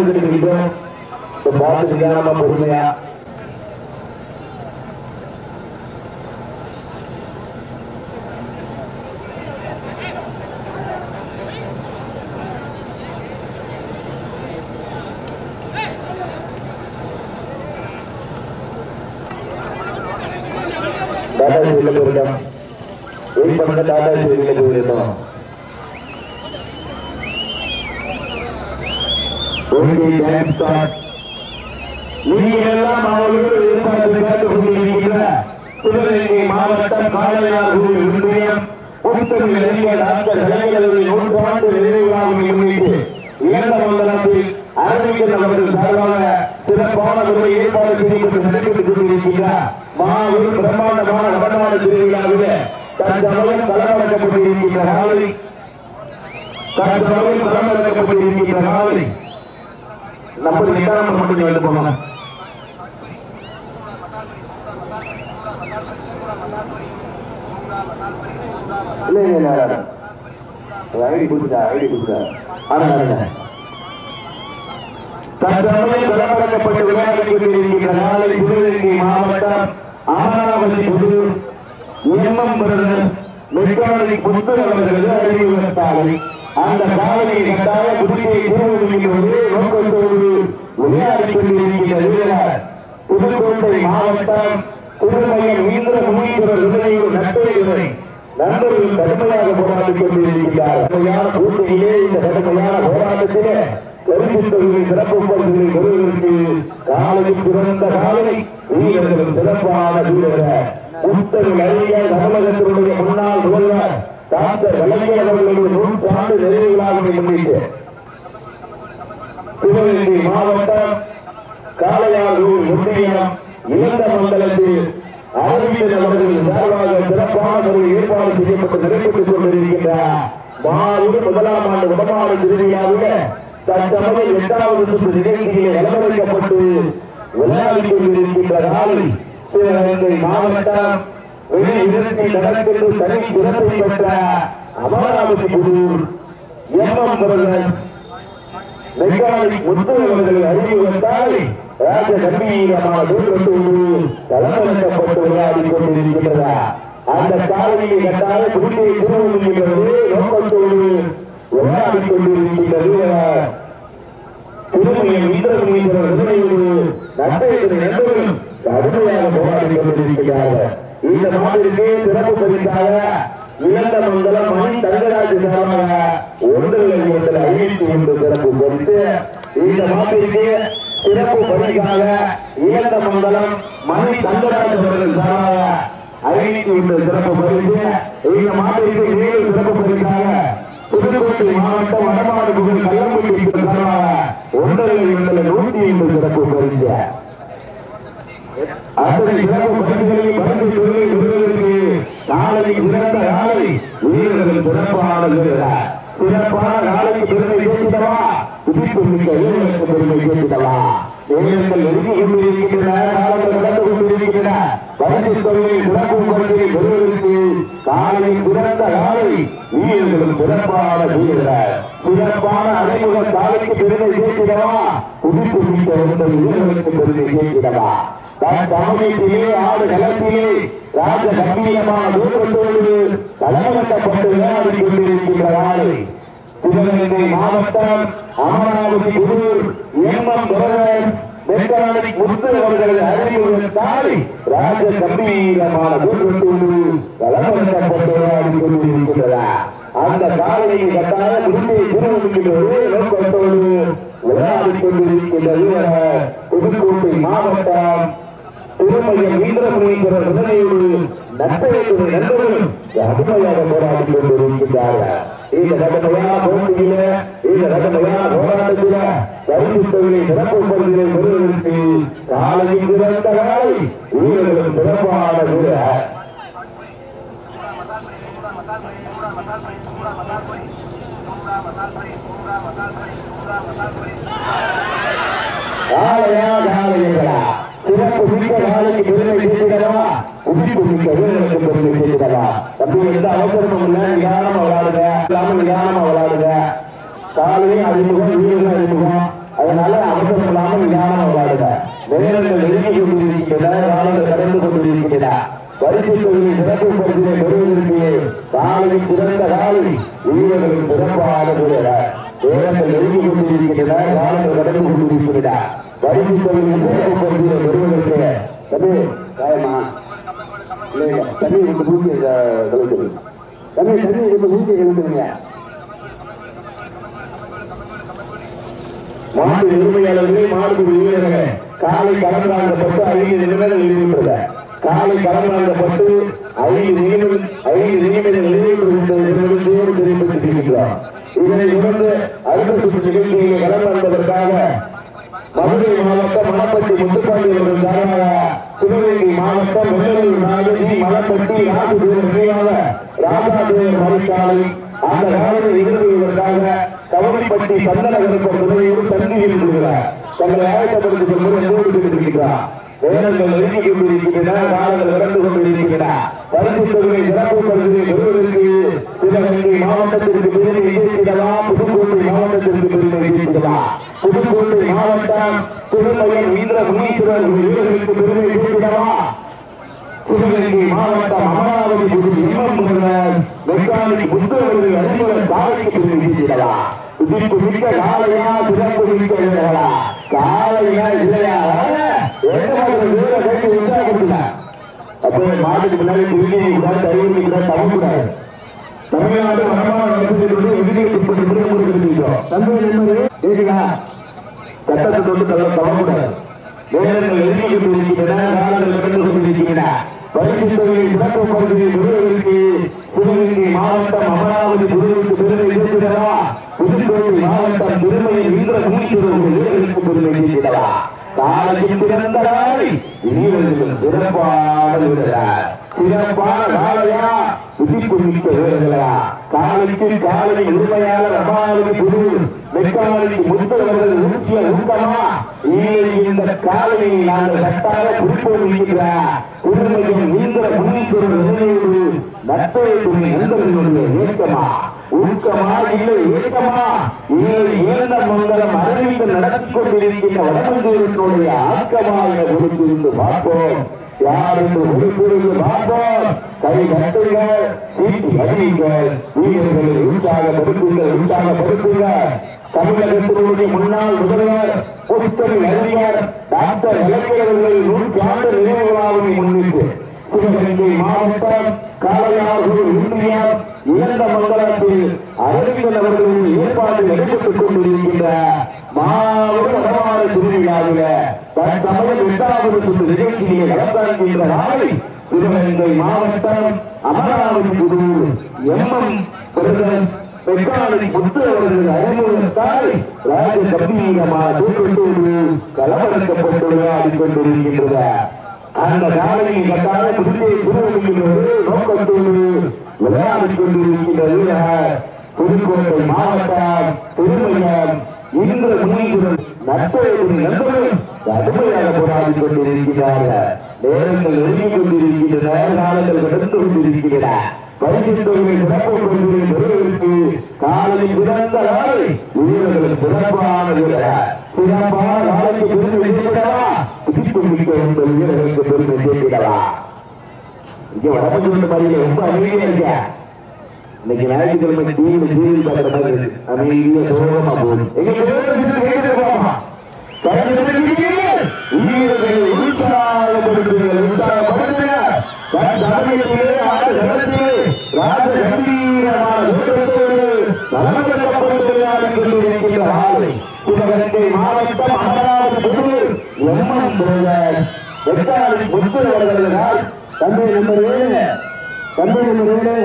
கொடுத்துருக்கோம் பார்த்து நிதானமா பொறுமையா டாடா ஏசியில் போயிடும் வெயிட் பண்ணுங்க டாடா ஏசியில் time start நீங்கள் எல்லாம் அவர்கள் எதிர்பார்த்து கொண்டிருக்கிற சிவகங்கை மாவட்டம் காளையார் ஒன்றியம் புத்தகம் எழுதிய டாக்டர் கலைஞர்கள் நூற்றாண்டு நிறைவாக முன்னிட்டு இழந்த மண்டலத்தில் அறிவிக்கல் அவர்கள் சார்பாக சிறப்பான முறை ஏற்பாடு செய்யப்பட்டு நடைபெற்றுக் கொண்டிருக்கிறார் மாபெரும் பிரம்மாண்டமான வடநாடு திருவிழாவிலே தற்சமயம் களமிறக்கப்பட்டிருக்கின்ற காலை தற்சமயம் காவலி நம்பர் நம்ம நம்பர் மட்டும் வெளில போனோம் இல்ல இல்ல இல்ல ஐடி கொடுத்தா ஐடி கொடுத்தா ஆனா தற்சமயம் களமிறக்கப்பட்டு விளையாடிக் நாளை சிவகங்கை மாவட்டம் புதூர் எம்எம் பிரதர்ஸ் புத்தர் அவர்களது அறிவுறுத்தாலை அந்த காலையை கட்டாய குடியை பூர்வமிக்கிறது நோக்கத்தோடு விளையாடிக் கொண்டிருக்கிற வீரர் புதுக்கோட்டை மாவட்டம் புதுமையில் இந்திர முனீஸ்வரர் இதனையூர் நட்பை நண்பர்கள் கடுமையாக போராடிக் கொண்டிருக்கிறார். கடுமையான போட்டியிலே இந்த கடுமையான போராட்டத்திலே பரிசு தொகுதி சிறப்பு பரிசுகளை பெறுவதற்கு காலையில் சிறந்த காலை வீரர்கள் சிறப்பான வீரர்கள். உத்தரவு தமிழகத்தினுடைய முன்னாள் முதல்வர் டாக்டர் கலைஞர் அவர்களுடைய நூற்றாண்டு நிறைவுகளாக முன்னிட்டு சிவகங்கை மாவட்டம் காளையாரூர் ஒன்றியம் இழந்த மண்டலத்தில் அறிவியல் அவர்கள் சார்பாக சிறப்பான ஒரு ஏற்பாடு செய்யப்பட்டு நடைபெற்றுக் கொண்டிருக்கின்ற மாவட்ட முதலாம் ஆண்டு வடமாடு திருவிழாவில தற்சமயம் எட்டாவது சுற்று நிகழ்ச்சியில் அலங்கரிக்கப்பட்டு விளையாடிக் கொண்டிருக்கின்ற நாளை சிவகங்கை மாவட்டம் வெளி சிறப்பை பெற்ற அமராவதி புதூர் அறிவுறுத்தால் ராஜ கம்பீரமான தூக்கத்தோடு விளையாடி கொண்டிருக்கின்றன. அந்த காலையை கட்டால் குடியை திருவுகிறது நோக்கத்தோடு விளையாடி கொண்டிருக்கின்றது திருமையை இந்திரமீஸ்வரர் இதனையோடு நண்பர்களும் கடுமையாக போராடி கொண்டிருக்கிறார்கள். இந்த மாதிரிக்கு சிறப்பு பரிசாக இழந்த மங்கலம் மணி தங்கராஜ் சார்பாக ஒன்றில் ஒன்றில் ஐநூத்தி ஒன்று சிறப்பு பரிசு இந்த மாதிரிக்கு சிறப்பு பரிசாக இழந்த மங்கலம் மணி தங்கராஜ் அவர்கள் சார்பாக ஐநூத்தி ஒன்று சிறப்பு பரிசு இந்த மாதிரிக்கு ஏழு சிறப்பு பரிசாக புதுக்கோட்டை மாவட்டம் வடமாடு கள்ளம்பட்டி சார்பாக ஒன்றில் ஒன்றில் நூத்தி ஒன்று சிறப்பு பரிசு அத்தனை சிறப்பு பரிசுகளை பரிசு பொருளை பெறுவதற்கு நாளைக்கு சிறந்த காலை வீரர்கள் சிறப்பான வீரர் சிறப்பான காலைக்கு பெருமை சேர்த்தவா? உதிப்பு மிக்க வீரர்களுக்கு பெருமை சேர்த்தவா? வீரர்கள் நெருங்கி கொண்டிருக்கின்ற காலத்தில் நடந்து பரிசு தொகையை சிறப்பு பரிசை பெறுவதற்கு காலை சிறந்த நாளை வீரர்கள் சிறப்பான வீரர் சிறப்பான அறிமுக காலைக்கு பெருமை சேர்க்கிறவா துடிப்பு மிக்க ஒன்பது வீரர்களுக்கு பெருமை சேர்க்கிறவா சமயத்திலே ராஜ கம்பீரமான தூக்கத்தோடு விளையாடி கொண்டிருக்கின்ற நாளை சிவகங்கை மாவட்டம் Amaravathi Pudur MM brothers mechanic Muthu அவர்கள் ராஜ கம்பீரமான தூக்கத்தோடு களமிறக்கப்பட்டு விளையாடி கொண்டிருக்கிறார் அந்த காலையை கட்டாய குடியை திருவள்ளுவது நோக்கத்தோடு விளையாடி கொண்டிருக்கின்றது புதுக்கோட்டை மாவட்டம் திருமையம் இந்திரமுனீஸ்வரர் சிந்தனையோடு நட்பேற்று நண்பர்களும் கடுமையாக போராடி கொண்டிருக்கின்றார்கள். இந்த கடுமையான போட்டியில இந்த கடுமையான போராட்டத்தில பரிசு தொகையை சிறப்பு பரிசை பெறுவதற்கு காலையில் சிறந்த காலை வீரர்களும் சிறப்பான வீரர் காலையா காலையா சிறப்பு மிக்க காலைக்கு பெருமை சேர்க்கிறவா? உதிப்பு மிக்க வீரர்களுக்கு பெருமை சேர்க்கிறவா தம்பி எந்த அவசரமும் இல்லை நிதானமா விளையாடுங்க இல்லாம நிதானமா விளையாடுங்க காலையும் அறிமுகம் வீரர்கள் அறிமுகம் அதனால அவசரம் இல்லாமல் நிதானம் விளையாடுங்க நேரங்கள் நெருங்கி கொண்டிருக்கின்றன காலங்கள் கடந்து கொண்டிருக்கின்றன பரிசு தொழிலை சிறப்பு பரிசினை பெறுவதற்கு காலை சிறந்த காலை வீரர்கள் சிறப்பான நேரங்கள் நெருங்கி கொண்டிருக்கின்றன காலங்கள் கடந்து கொண்டிருக்கின்றன பரிசு தொழிலில் சிறப்பு பரிசினை பெறுவதற்கு தம்பி காயமா தண்ணி ரெண்டு பூச்சி கலந்துருங்க தண்ணி தண்ணி ரெண்டு பூச்சி கலந்துருங்க மாடு உரிமையாளர்களே மாடு வீரர்களே காலை கலந்தாண்டப்பட்டு ஐந்து நிமிடங்கள் இருக்கின்றன காலை கலந்தாண்டப்பட்டு ஐந்து நிமிடம் ஐந்து நிமிடங்கள் நிறைவேற்றுகின்ற சேவை தெரிவித்திருக்கிறோம் இதனை தொடர்ந்து அடுத்த சுற்று நிகழ்ச்சியை கலந்தாண்டதற்காக மதுரை மாவட்டம் மணப்பட்டி முத்துப்பாண்டி அவர்கள் சார்பாக சிவகங்கை மாவட்டம் வெள்ளலூர் நாகரி மலப்பட்டி ராசுதேவர் ராசாதேவர் மலைக்காலை அந்த காலத்தை நிகழ்த்துவதற்காக கவலைப்பட்டி சந்தனகருக்கு துணையோடு சந்தியில் இருக்கிறார். தங்களை ஆயத்தப்படுத்திக் கொண்டு என்னோடு கொண்டிருக்கிறார் வேதங்கள் நெருங்கிக் கொண்டிருக்கின்றன. காலங்கள் கடந்து கொண்டிருக்கின்றன. பரிசு தொகை சிறப்பு பரிசை பெறுவதற்கு சிவகங்கை மாவட்டத்திற்கு பெருமை இசைத்திடலாம் புதுக்கோட்டை மாவட்டத்திற்கு பெருமை இசைத்திடலாம் புதுக்கோட்டை மாவட்டம் திருமயம் இந்திர முனீஸ்வரர் வீரர்களுக்கு பெருமை இசைத்திடலாம் சிவகங்கை மாவட்டம் அமராவதி பகுதி இம்மன் மெக்கானிக் புத்தகர்கள் அறிமுக காலைக்கு பெருமை இசைத்திடலாம் இதுக்கு மிக்க காலையா சிறப்பு மிக்க காலையா இல்லையா என்ன மாதிரி வீர கைக்கு உற்சாகப்படுத்த அப்போ மாட்டுக்கு முன்னாடி தவக்கூடாது தமிழ்நாடு வடமான சட்டத்தை தொட்டு தள்ள தவக்கூடாது வேதங்கள் எழுதி கொண்டிருக்கின்றன காலங்கள் கொண்டிருக்கின்றன. பரிசு தொகையை சிறப்பு சிவகங்கை மாவட்டம் அமராவதி பெறுவதற்கு பெருமை செய்கிறதா புதுக்கோட்டை மாவட்டம் பெருமையை வீர முனீஸ்வரர்கள் வீரர்களுக்கு பெருமை செய்கிறதா காலையில் சிறந்த நாளை வீரர்கள் சிறப்பான சிறப்பான காலையா உதிப்பு மிக்க வீரர்களா. காலைக்கு காலை உரிமையாளர் அமாவதி குரு. மெக்கானிக்கு முத்தவர்கள் ஊற்றிய ஊக்கமா. இந்த காலையை நாங்கள் கட்டாக குறிப்போடு இருக்கிற குருமையும் நீந்திர முனீஸ்வரர் நட்பை நண்பர்களுடைய ஏக்கமா. ஊக்கமா இல்லை ஏக்கமா இல்லை இழந்த மங்களம் அறிவித்து நடத்தி கொண்டிருக்கின்ற வடமஞ்சூரினுடைய ஆக்கமா என பார்ப்போம். யார் என்று குறிப்பிருந்து பார்ப்போம்? கை கட்டுங்கள் சீட்டி அடியுங்கள் வீரர்களை உற்சாகப்படுத்துங்கள் உற்சாகப்படுத்துங்கள். தமிழகத்தினுடைய முன்னாள் முதல்வர் புத்தக அறிஞர் டாக்டர் இலக்கியவர்கள் நூற்றாண்டு நினைவு விழாவை முன்னிட்டு சிவகங்கை மாவட்டம் காளையாறு ஒன்றியம் இழந்த மங்கலத்தில் அரவிந்தன் அவர்களின் ஏற்பாடு நடைபெற்றுக் கொண்டிருக்கின்ற மாபெரும் வடமாற திருவிழாவில தற்சமயம் எட்டாவது சுற்று நிகழ்ச்சியை நடத்தாகின்ற நாளை சிவகங்கை மாவட்டம் அமராவதி புதூர் எம்எம் பிரதர்ஸ் பெக்காளி புத்து அவர்கள் அறிமுகத்தால் ராஜ கம்பீரமாக தூக்கத்தோடு கலவரக்கப்பட்டு விளையாடிக் அந்த காலையை கட்டாத புதுவை திருவள்ளுவர் நோக்கத்தோடு விளையாடிக் கொண்டிருக்கின்றது. புதுக்கோட்டை மாவட்டம் திருமயம் இன்று முன்னீஸ்வரன் நட்பையும் நண்பர்கள் கடுமையாக போராடி கொண்டிருக்கிறார்கள். நேரங்கள் நெருங்கிக் கொண்டிருக்கின்றன காலங்கள் கடந்து கொண்டிருக்கின்றன. பரிசு தொகையை சிறப்பு பரிசுகளை பெறுவதற்கு காலை சிறந்த நாளை வீரர்கள் சிறப்பான வீரர் சிறப்பான நாளைக்கு பெருமை செய்யடவா புதிப்பு மிக்க உங்கள் பெருமை சேர்த்திடவா இங்க வடபஞ்சு மாதிரி ரொம்ப அமைதியா இருக்க இன்னைக்கு ஞாயிற்றுக்கிழமை டிவியில சீரியல் பார்க்குற மாதிரி இருக்கு. அமைதியா சோகமா போகுது எங்க உற்சாகப்படுத்துங்கள் சமயத்திலே ஆடு களத்திலே ராஜ கம்பீரமான தூக்கத்தோடு நலமற்றப்பட்டு விளையாடிக் கொண்டிருக்கின்ற ஆலை சிவகங்கை மாவட்டம் அமராவதி எம்எம் பிரதர்ஸ் எட்டாவது முத்து அவர்களால் தம்பி நம்பர் ஏழு தம்பி நம்பர் ஏழு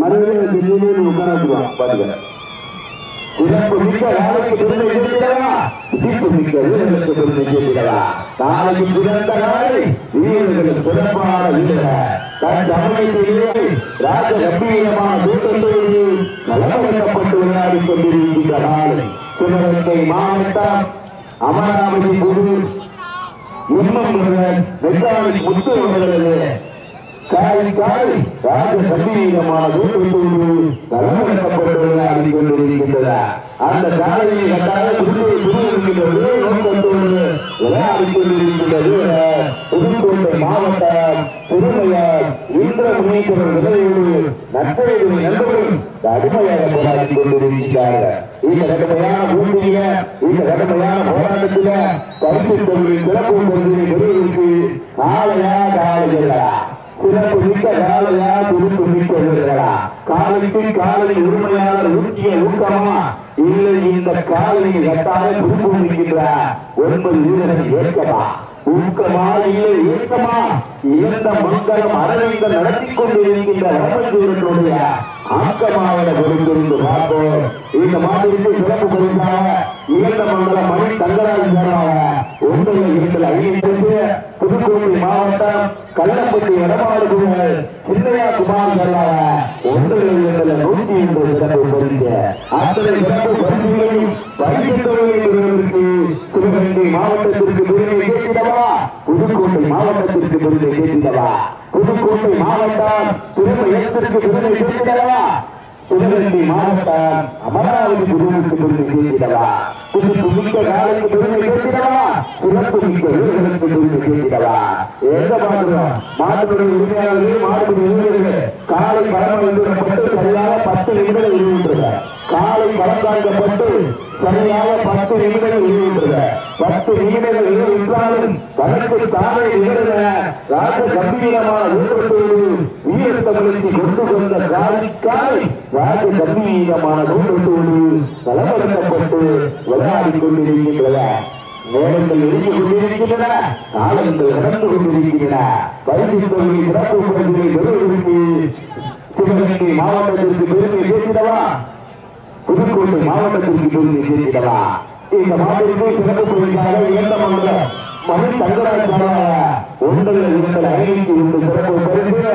மறுபடியும் திடீர்னு உட்கார வச்சுருவான் பாருங்க சிறப்பு மிக்க நாளைக்கு பெருமை சேர்க்கிறவா சிறப்பு மிக்க வீரர்களுக்கு பெருமை சேர்க்கிறவா நாளைக்கு சிறந்த நாளை சிறப்பான தன் சமயத்திலே ராஜ கம்பீரமான கூட்டத்தோடு கலவரப்பட்டு விளையாடிக் கொண்டிருக்கின்ற நாளை சிவகங்கை மாவட்டம் அமராவதி குரு எம்எம் வெங்காளி முத்து அவர்களது காலை காலை ராஜ கம்பீரமான கூட்டத்தோடு அந்த காலையை கட்டாக புதுவை புதுவிருக்கிறது நோக்கத்தோடு விளையாடிக் கொண்டிருக்கிறது புதுக்கோட்டை மாவட்டம் புதுமையார் இந்திர முனீஸ்வரர் விதையோடு நட்பெய்து நண்பரும் கடுமையாக போராடிக் கொண்டிருக்கிறார்கள் இந்த கடுமையான பூமியில இந்த கடுமையான போராட்டத்தில பரிசு தொழில் சிறப்பு பரிசு பெறுவதற்கு காலையா காலையா சிறப்பு மிக்க காலையா துருப்பு மிக்க காலைக்கு காலை உரிமையாளர் ஊட்டிய ஊக்கமா இல்லை இந்த காதலை கட்டாயம் துருப்பு மிக்கின்ற ஒன்பது வீரர்கள் ஏற்கமா ஊக்கமா இல்லை ஏக்கமா? இழந்த மங்களம் அரவிந்த நடத்தி கொண்டிருக்கின்ற ரமஜூரனுடைய ஆக்கமாவிட பொறுத்திருந்து பார்ப்போம். இந்த மாதிரிக்கு சிறப்பு பரிசாக இழந்த மங்களம் மணி தங்கராஜ் சார்பாக ஒன்பது இடத்துல ஐந்து புதுக்கோட்டை மாவட்டம் கள்ளப்பட்டி எடப்பாடு குழுவில் சின்னையா குமார் செல்லாத ஒன்று நூத்தி எண்பது சிறப்பு பரிசு. அத்தனை சிறப்பு பரிசுகளையும் பரிசு சிவகங்கை மாவட்டத்திற்கு பெருமை சேர்த்திடவா? புதுக்கோட்டை மாவட்டத்திற்கு பெருமை சேர்த்திடவா? புதுக்கோட்டை மாவட்டம் திருமயத்திற்கு பெருமை சேர்த்திடவா? சிவகங்கை மாவட்டம் அமராவதி குருவுக்கு பெருமை சேர்த்திடவா? புது புதுக்க காலைக்கு பெருமை சேர்த்திடவா? சிறப்பு மிக்க வீரர்களுக்கு பெருமை சேர்த்திடவா? எங்க பாடுறோம் மாட்டுடைய உரிமையாளர்கள் மாட்டுடைய வீரர்கள் காலை பரம எழுதப்பட்டு சரியாக பத்து நிமிடங்கள் எழுதுகின்றனர் காலை பழங்காக்கப்பட்டு சரியாக பத்து நிமிடங்கள் எழுதுகின்றன பத்து நிமிடங்கள் தானே ராஜ கம்பீரமான ஊற்றத்தோடு வீர தமிழச்சி கொண்டு வந்த காலிக்காலை ராஜ கம்பீரமான விளையாடிக் கொண்டிருக்கின்றன நேரங்கள் எழுதி கொண்டிருக்கின்றன காலங்கள் கடந்து கொண்டிருக்கின்றன. தொகுதி சிறப்பு பரிசை பெறுவதற்கு சிவகங்கை மாவட்டத்திற்கு பெருமை புதுக்கோட்டை மாவட்டத்திற்கு பெருமை சேர்த்திடவா இந்த மாவட்டத்திற்கு சிறப்பு பரிசாக தங்கராஜ் ஒன்றில் இரண்டு ஐநூத்தி இரண்டு சிறப்பு பரிசு.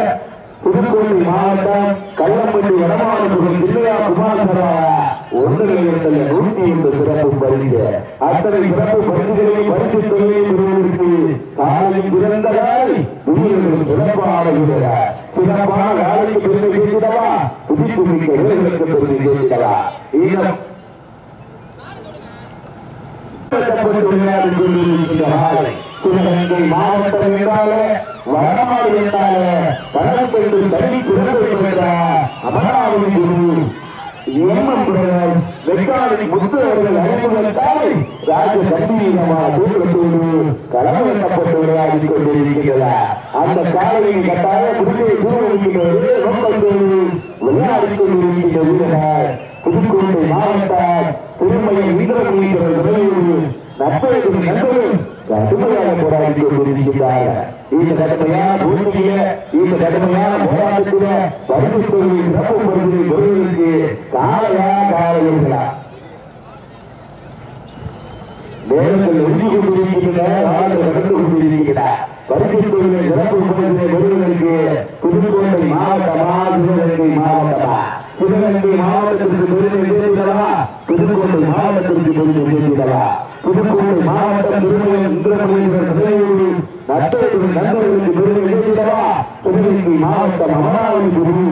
புதுக்கோட்டை மாவட்டம் கள்ளப்பட்டி வடமாவட்டம் ஜில்லையா குமாரசரா ஒன்றில் இரண்டு நூத்தி எண்பது சிறப்பு பரிசு. அத்தனை சிறப்பு பரிசுகளை பரிசு தொகையை பெறுவதற்கு காலை சிறந்த காலை வீரர்கள் சிறப்பான சிறப்பான காலைக்கு பெருமை சேர்த்திடவா புதிப்பு மிக்க வீரர்களுக்கு பெருமை சேர்த்திடவா ஈழம் மாவட்டம் என்றாலே வடநாடு என்றாலே வடப்பெண்டு தனி சிறப்பு பெற்ற அமராவதி குரு எம்எம் பிரதர்ஸ் முத்து அவர்கள் அறிமுகத்தால் ராஜ கம்பீரமான தூக்கத்தோடு களமிறக்கப்பட்டு விளையாடிக் கொண்டிருக்கின்றன. அந்த காலையை கட்டாய புதிய தூரமிக்கிறது நோக்கத்தோடு விளையாடிக் கொண்டிருக்கின்ற வீரர்கள் புதுக்கோட்டை மாவட்டம் திருமலை வீரமுனீஸ்வரர் விரைவு நட்பெழுதும் நண்பரும் கடுமையாக போராடி கொண்டிருக்கிறார்கள் இந்த கடுமையான பூமியில இந்த கடுமையான போராட்டத்தில பரிசு தொகுதி சிறப்பு பரிசு பெறுவதற்கு காலையா காலையா நேரங்கள் எழுதி கொண்டிருக்கின்றன நடந்து கொண்டிருக்கின்றன. பரிசு தொகுதி சிறப்பு பரிசை பெறுவதற்கு புதுக்கோட்டை மாவட்டமா சிவகங்கை மாவட்டமா? சிவகங்கை மாவட்டத்திற்கு பெருமை சேர்க்கிறவா புதுக்கோட்டை மாவட்டத்திற்கு பெருமை புதுக்கோட்டை மாவட்டம் திருமணம் இந்திரமணேஸ்வரர் நண்பர்களுக்கு பெருமை சேர்க்கிறவா சிவகங்கை மாவட்டம் அமராவதி குரு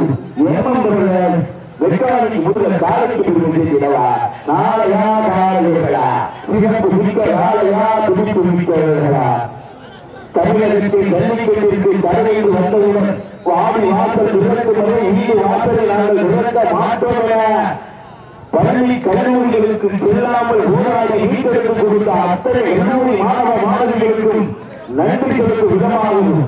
பிரதர்ஸ் வெக்காரி முதல் காலைக்கு பெருமை நாளையா காலையா சிறப்பு மிக்க காலையா துடிப்பு மிக்கவர்களா? தமிழகத்தில் ஜல்லிக்கட்டிற்கு தடையில் வந்தவுடன் வாடி வாசல் திறக்கும் வரை வீடு வாசலை நாங்கள் திறக்க மாட்டோம் என பள்ளி கல்லூரிகளுக்கு செல்லாமல் போராடி மீட்டெடுத்து கொடுத்த அத்தனை கல்லூரி மாணவ மாணவிகளுக்கும் நன்றி செலுத்தும் விதமாகவும்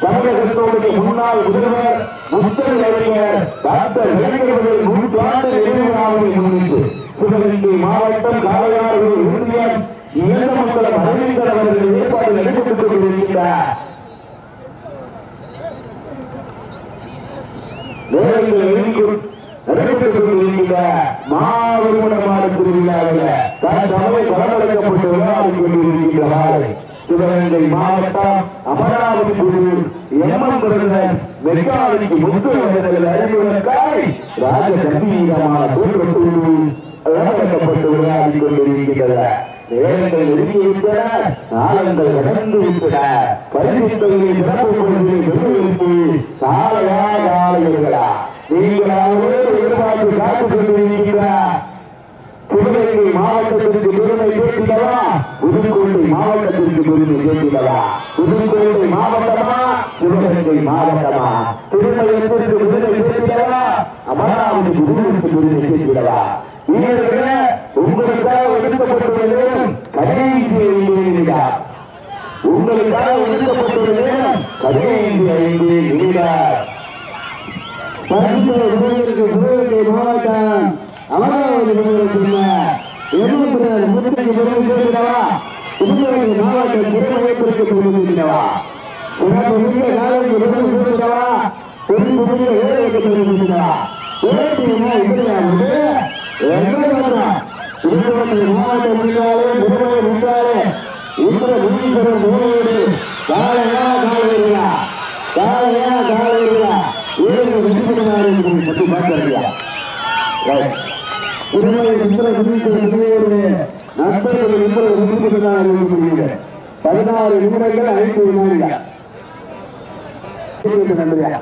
தமிழகத்தோடைய முன்னாள் முதல்வர் முத்தல் அறிஞர் டாக்டர் இளைஞர்கள் நூற்றாண்டு நினைவு நாளை முன்னிட்டு சிவகங்கை மாவட்டம் காளையாறு யூனியன் இளமங்கலம் அரவிந்தர் அவர்கள் ஏற்பாடு நடைபெற்றுக் கொண்டிருக்கிறார் நடைபெற்றுக் கொண்டிருக்கின்ற மாவீரமான திருவிழாவில் தன் சபை பலமளிக்கப்பட்டு விளையாடிக் கொண்டிருக்கின்ற சிவகங்கை மாவட்டம் அமராவதி குழு எம்எம் பிரதர்ஸ் வெக்காவதிக்கு முத்து அவர்கள் காய் ராஜ கம்பீரமான தோற்றத்தோடு அழகப்பட்டு விளையாடி கொண்டிருக்கின்றன நேரங்கள் நெருங்கிவிட்டன நாளங்கள் கடந்து விட்டன பரிசு சிறப்பு பரிசை பெறுவதற்கு காலையா நீங்கள் அவரோடு எதிர்பார்த்து காத்துக் கொண்டிருக்கிறார் மாவட்டத்திற்கு பெருமை சேர்க்கிறதா புதுக்கோட்டை மாவட்டத்திற்கு பெருமை சேர்க்கிறதா புதுக்கோட்டை மாவட்டமா? சிவகங்கை மாவட்டமா? திருமணத்திற்கு பெருமை சேர்க்கிறதா அமராவதி குருவிற்கு பெருமை சேர்க்கிறதா வீரர்களே உங்களுக்காக ஒதுக்கப்பட்டுள்ள நேரம் கடைசி நிமிடம். உங்களுக்காக ஒதுக்கப்பட்டுள்ள நேரம் கடைசி ஐந்து நிமிடம். பரிசு விருதுக்கு மாவட்டம் அமராவதி விருதுக்கு எண்பத்தி முப்பத்தி பெருமை சேர்க்கிறவா சிவகங்கை மாவட்டம் திருமணத்திற்கு பெருமை சேர்க்கிறவா சிறப்பு மிக்க காலைக்கு பெருமை சேர்க்கிறவா பெரும் புதிய ஏழைக்கு பெருமை சேர்க்கிறவா ஏற்றினா இருக்கிறாரு திருப்பதி மாவட்டம் முன்னாலே முருகை முன்னாலே இந்திர முனீஸ்வரர் மூலோடு காலையா காலையா காலையா காலையா ஏழு வெற்றிமாறு பற்றி பார்க்கறியா திருமலை இந்திர முனீஸ்வரர் மூலோடு நண்பர்கள் இந்திர வெற்றிமாறு பதினாறு நிமிடங்கள் ஐந்து வினாடியா நன்றியா